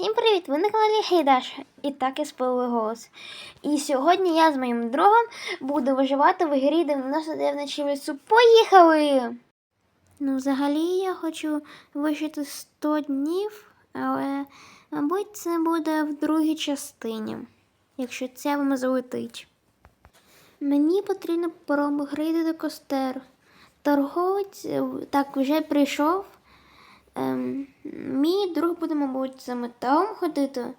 Всім привіт! Ви на каналі Гейдаша. І так я спливий голос. І сьогодні я з моїм другом буду виживати в грі 99 ночів лісу. Поїхали! Ну, взагалі я хочу вижити 100 днів, але, мабуть, це буде в другій частині, якщо це вам залетить. Мені потрібно промгрити костер. Торговець так вже прийшов. Ем, мій друг буде, мабуть, за металом ходити,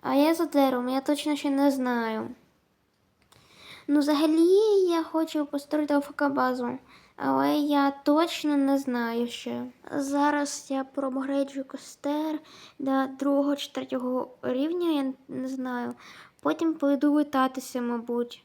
а я за деревом, я точно ще не знаю. Ну, взагалі, я хочу построїти ОФК-базу, але я точно не знаю ще. Зараз я промгрейджу костер до другого чи третього рівня, я не знаю. Потім пойду летатися, мабуть.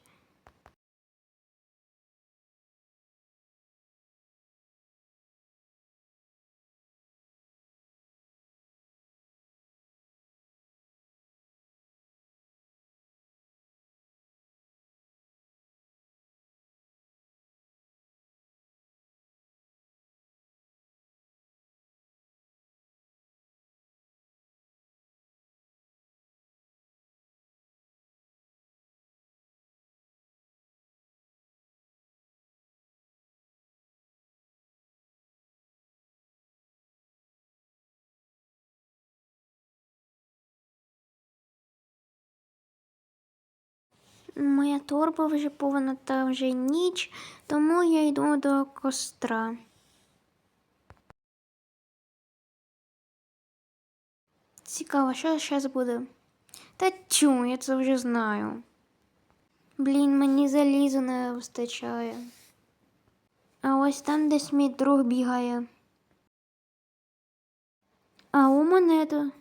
Моя торба вже повна та вже ніч, тому я йду до костра. Цікаво, що зараз буде? Та тю, я це вже знаю. Блін, мені залізу не вистачає. А ось там десь мій друг бігає. А у монету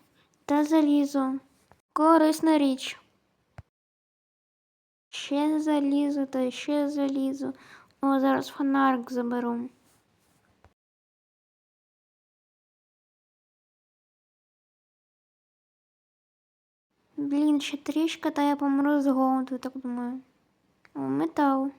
та залізо. Корисна річ. Ще залізу, та ще залізу. О, зараз фонарик заберу. Блін, ще трішки, та я помру з голоду, так думаю. О, метал.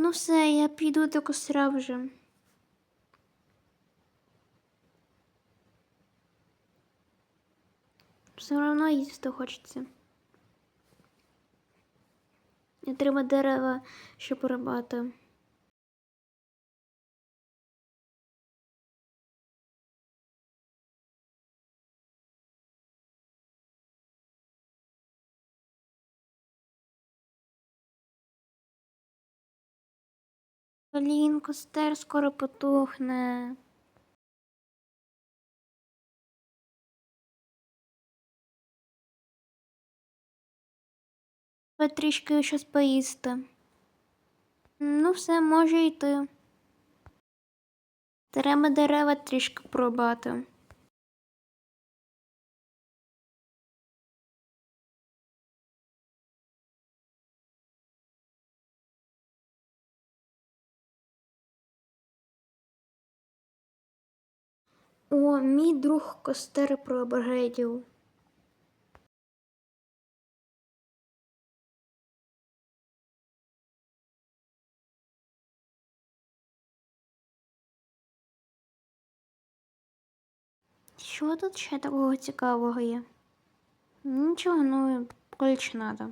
Ну все, я піду до костра вже. Все одно їсти хочеться. І треба дерева, щоб рибати. Блін, костер скоро потухне. Ви трішки щось поїсти. Ну, все, може йти. Треба дерева трішки пробати. О, мій друг костер проапгрейдив. Що тут ще такого цікавого є? Нічого, ну, ключ надо.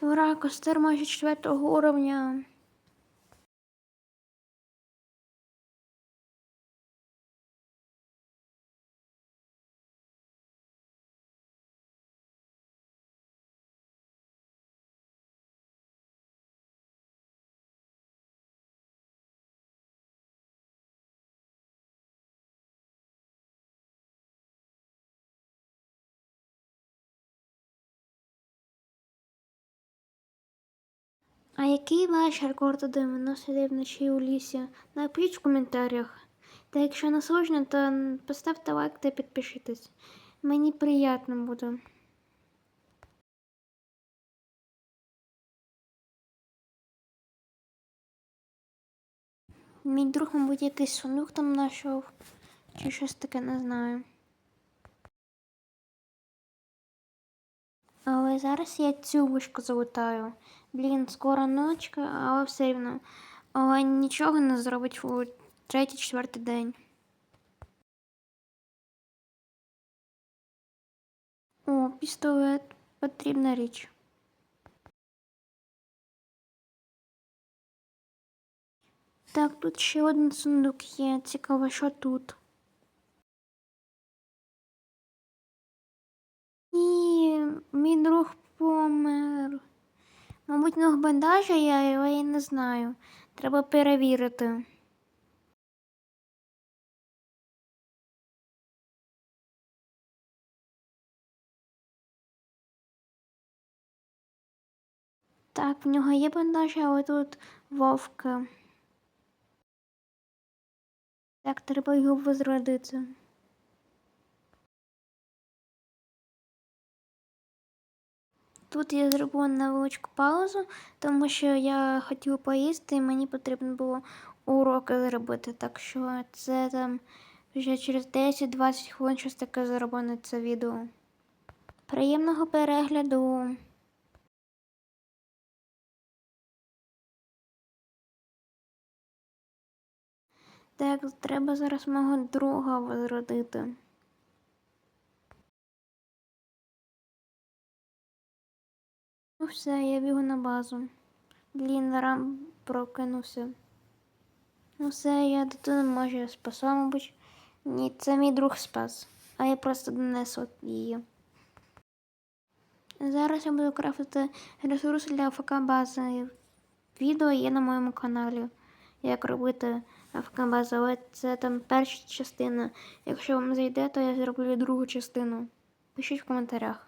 Ура, костер майже четвертого уровня. А який ваш рекорд диму сидив вночі у лісі? Напишіть в коментарях. Та якщо не сложно, то поставте лайк та підпишитесь. Мені приємно буде. Мій друг, мабуть, якийсь сундук там знайшов, чи щось таке не знаю. Але зараз я цю вишку залутаю. Блін, скоро ночка, але все рівно. Але нічого не зробить у третій-четвертий день. О, пістолет. Потрібна річ. Так, тут ще один сундук є. Цікаво, що тут. І мій друг помер. Мабуть, в нього бандажа є, але я не знаю. Треба перевірити. Так, в нього є бандаж, але тут вовка. Так, треба його возродити. Тут я зробила невеличку паузу, тому що я хотіла поїсти і мені потрібно було уроки зробити. Так що це там вже через 10-20 хвилин щось таке зроблено це відео. Приємного перегляду! Так, треба зараз мого друга возродити. Все, я бігу на базу. Блін, рам прокинувся. Ну все, я дитину може спасла, мабуть. Ні, це мій друг спас, а я просто донесла її. Зараз я буду крафтити ресурс для АФК бази. Відео є на моєму каналі, як робити АФК базу, але це там перша частина. Якщо вам зайде, то я зроблю другу частину. Пишіть в коментарях.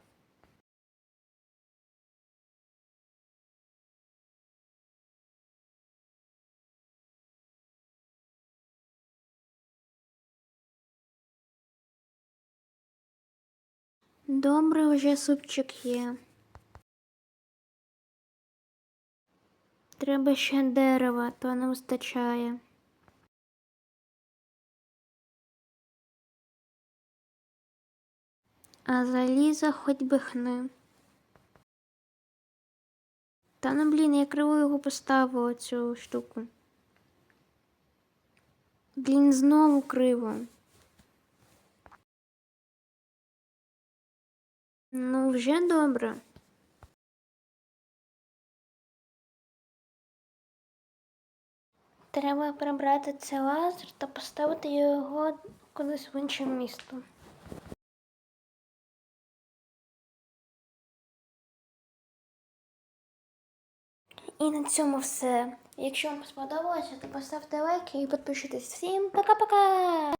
Добре, вже супчик є. Треба ще дерева, то не вистачає. А заліза хоч би хни. Та ну блін, я криво його поставила цю штуку. Блін, знову криво. Ну, вже добре. Треба прибрати цей лазер та поставити його кудись в інше місто. І на цьому все. Якщо вам сподобалося, то поставте лайк і підпишитесь. Всім пока-пока!